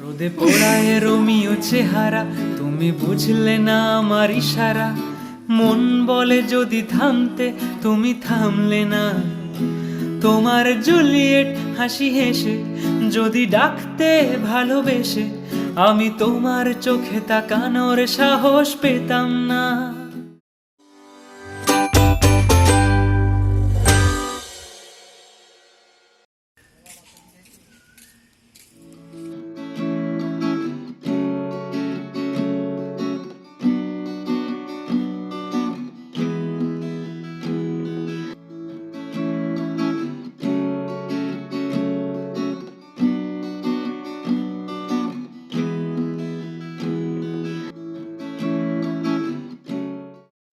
রোদে পোড়ায় রোমিও চেহারা, তুমি বুঝলে না আমার ইশারা। মন বলে যদি থামতে, তুমি থামলে না। তোমার জুলিয়েট হাসি হেসে, যদি ডাকতে ভালোবেসে, আমি তোমার চোখে তাকানোর সাহস পেতাম না।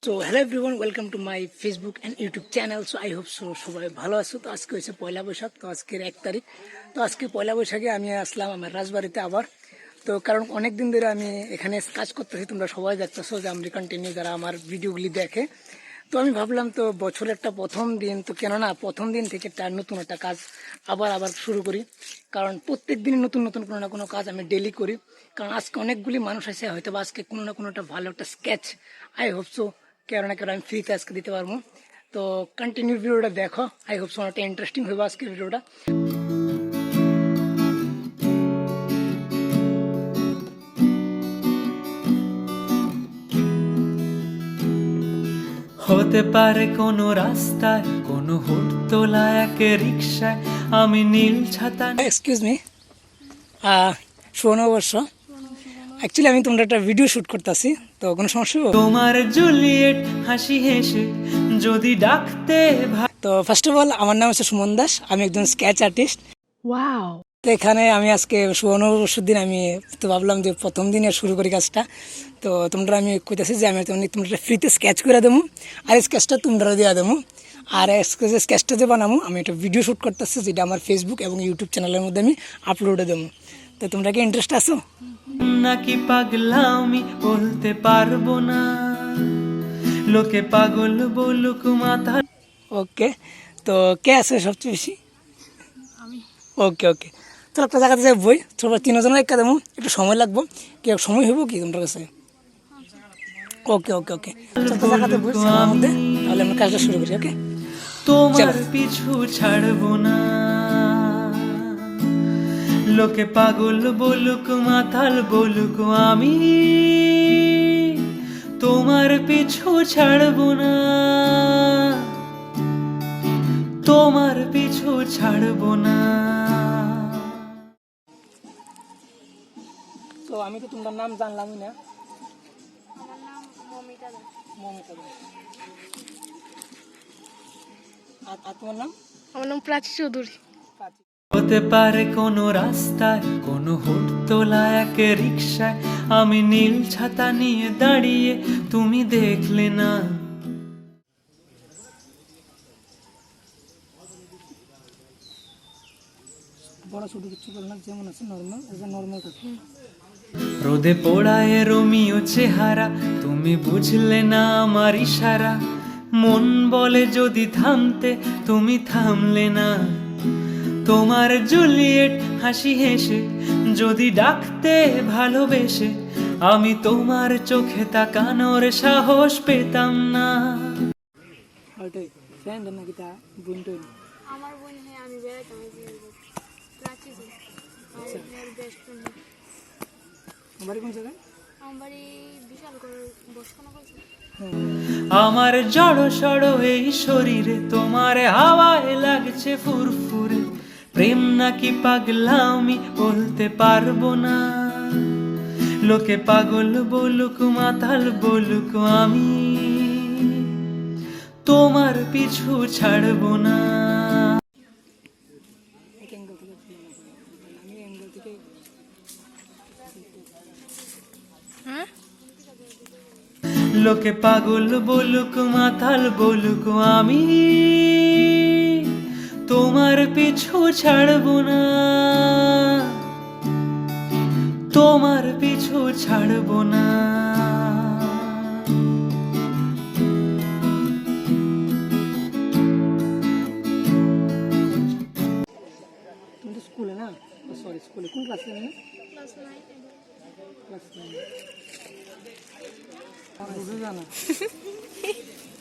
তো hello everyone welcome to my Facebook and YouTube channel so I hope so সবাই ভালো আছো। তো আজকে হয়েছে পয়লা বৈশাখ, তো আজকের এক তারিখ। তো আজকে পয়লা বৈশাখে আমি আসলাম আমার রাজবাড়িতে আবার। তো কারণ অনেক দিন ধরে আমি এখানে কাজ করতেছি, তোমরা সবাই দেখতেছো যে আমি কন্টিনিউ যারা আমার ভিডিওগুলি দেখে। তো আমি ভাবলাম, তো বছরের একটা প্রথম দিন, তো কেননা প্রথম দিন থেকে একটা নতুন একটা কাজ আবার আবার শুরু করি। কারণ প্রত্যেক দিনই নতুন নতুন কোনো না কোনো কাজ আমি ডেলি করি। কারণ আজকে অনেকগুলি মানুষ আছে হয়তো বা আজকে কোনো না কোনো একটা ভালো একটা স্কেচ আই হোপ সো কেন না কেন আমি ফ্রিতে আজকে দিতে পারব। তো কন্টিনিউ ভিডিওটা দেখো। আই হোপ অনেকটা ইন্টারেস্টিং হবে আজকের ভিডিওটা হতে পারে কোনো রাস্তায় কোনো হুটতোলা এক রিক্সায় আমি নীল ছাতা এক্সকিউজ মি শোনো অবশ্য। অ্যাকচুয়ালি আমি তোমরা একটা ভিডিও শ্যুট করতেছি। তো কোনো সমস্যা তোমার জুলিয়েট হাসি হেসে যদি ডাকতে তো ফার্স্ট অফ অল আমার নাম হচ্ছে সুমন দাস আমি একজন স্কেচ আর্টিস্ট Wow. তো এখানে আমি আজকে সুবর্ণ দিন আমি তো ভাবলাম যে প্রথম দিনে শুরু করি কাজটা। তো তোমরা আমি কইতেছি যে আমি তোমার তোমরা ফ্রিতে স্কেচ করে দেবো আর স্কেচটা তোমরা দিয়ে দেবো। আর স্কেচটা যে বানাবো আমি একটা ভিডিও শ্যুট করতেছি যেটা আমার ফেসবুক এবং ইউটিউব চ্যানেলের মধ্যে আমি আপলোডে দেবো। তো তোমরা কি ইন্টারেস্ট আছো? নাকি পাগলা আমি বলতে পারব না? লোকে পাগল বলুক মাথা ওকে তো কে আছে সবচেয়ে বেশি? ওকে ওকে তো একটা জায়গাতে যাই বই তোমরা তিনজনের একটা দেবো একটু সময় লাগবো। কি সময় হইব কি তোমার কাছে? ওকে ওকে ওকে জায়গাতে বই তাহলে আমরা কাজটা শুরু করি ওকে তোমার পিছু ছাড়বো না। লোকে পাগল বলুক মাথাল বলুক আমি তোমার পিছু ছাড়বো না। তোমার পিছু ছাড়বো না। তো আমি তো তোমার নাম জানলামই না। আর তোমার নাম? আমার নাম প্রাচী চৌধুরী। হতে পারে কোনো রাস্তায় কোনো হুটতোলা এক রিক্সায় আমি নীল ছাতা নিয়ে দাঁড়িয়ে তুমি দেখলে না। বড় ছোট কিছু বল যেমন আছে নর্মাল এজ নর্মাল কথা রোদে পোড়ায় রোমিও চেহারা তুমি বুঝলে না আমার ইশারা। মন বলে যদি থামতে তুমি থামলে না। তোমার জুলিয়েট হাসি হেসে যদি ডাকতে ভালোবেসে আমি তোমার চোখে তাকানোর সাহস পেতাম না। টোন আমার বোন হ্যাঁ আমি বেড়াতাম আমার কোন জায়গায়? আমার জড়ো সড়ো এই শরীরে তোমার হাওয়ায় লাগছে ফুরফুরে। প্রেম নাকি পাগলামি বলতে পারব না। লোকে পাগল বলুক, মাতাল বলুক আমি, তোমার পিছু ছাড়বো না। লোকে পাগল বলুক, মাতাল বলুক আমি তোমার পিছু ছাড়ব না। তোমার পিছু ছাড়ব না। কোন ক্লাসে জানা।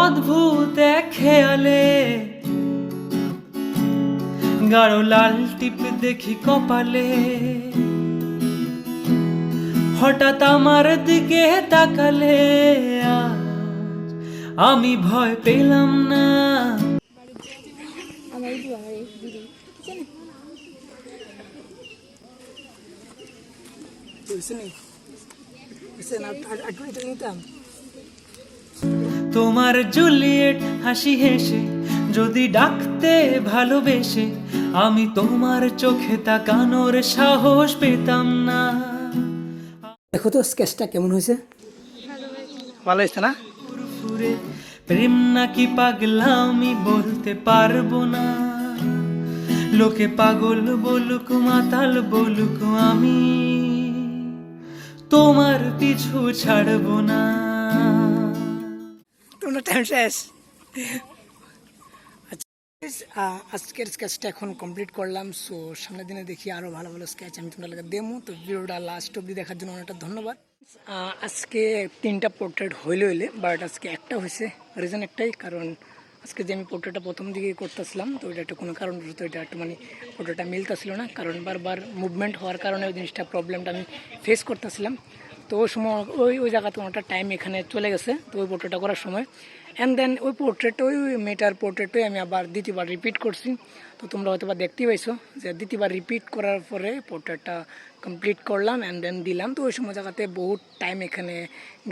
অদ্ভুত এক খেয়ালে গাঢ় লাল টিপ দেখি কপালে। হঠাৎ আমার দিকে তাকালে আমি ভয় পেলাম না। আমার তোমার জুলিয়েট হাসি হেসে যদি ডাকতে ভালোবেসে আমি তোমার চোখে তাকানোর সাহস পেতাম না। দেখো তো স্কেচটা কেমন হয়েছে? ভালো হয়েছে না? প্রেম নাকি পাগলামি বলতে পারব না। লোকে পাগল বলুক মাতাল বলুক আমি তোমার পিছু ছাড়বো না। তোমরা টাইম আচ্ছা আজকের স্কেচটা এখন কমপ্লিট করলাম সো সামনের দিনে দেখি আরও ভালো ভালো স্কেচ আমি লাগে দেবো। তো ভিডিওটা লাস্ট অব্দি দেখার জন্য অনেকটা ধন্যবাদ। আজকে তিনটা পোর্ট্রেট হইলে হইলে বাট আজকে একটা হয়েছে রিজন একটাই, কারণ আজকে যে আমি পোর্ট্রেটটা প্রথম দিকে করতেছিলাম, তো এটা একটা কোনো কারণ তো এটা একটু মানে পোর্ট্রেটটা মিলতেছিল না, কারণ বারবার মুভমেন্ট হওয়ার কারণে ওই জিনিসটা প্রবলেমটা আমি ফেস করতেছিলাম। তো ওই সময় ওই ওই জায়গাতে অনেকটা টাইম এখানে চলে গেছে, তো ওই পোর্ট্রেটটা করার সময়। অ্যান্ড দেন ওই পোর্ট্রেট ওই মেয়েটার পোর্ট্রেটই আমি আবার দ্বিতীয়বার রিপিট করছি। তো তোমরা হয়তো বা দেখতেই পাইছো যে দ্বিতীয়বার রিপিট করার পরে পোর্ট্রেটটা কমপ্লিট করলাম অ্যান্ড দেন দিলাম। তো ওই সময় জায়গাতে বহুত টাইম এখানে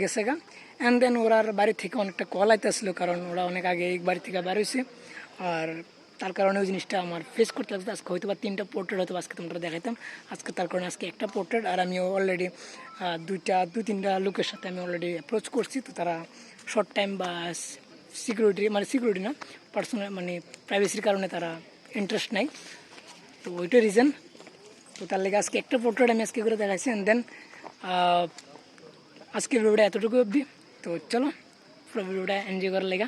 গেছে গা। অ্যান্ড দেন ওরার বাড়ি থেকে অনেকটা কল আইতেছিল, কারণ ওরা অনেক আগে বাড়ি থেকে বার আর তার কারণে ওই জিনিসটা আমার ফেস করতে লাগছে। আজকে হয়তো বা তিনটা পোর্ট্রেট হয়তো আজকে তোমরা দেখাইতাম। আজকে তার কারণে আজকে একটা পোর্ট্রেট আর আমি অলরেডি দুইটা দু তিনটা লোকের সাথে আমি অলরেডি অ্যাপ্রোচ করছি। তো তারা শর্ট টাইম বা সিকিউরিটি মানে সিকিউরিটি না পার্সোনাল মানে প্রাইভেসির কারণে তারা ইন্টারেস্ট নাই তো ওইটা রিজন তো তার লেগে আজকে একটা পোর্ট্রেট আমি আজকে করে দেখাইছি অ্যান্ড দেন আজকের ভিডিওটা এতটুকু অবধি। তো চলো, পুরো ভিডিওটা এনজয় করার লেগা।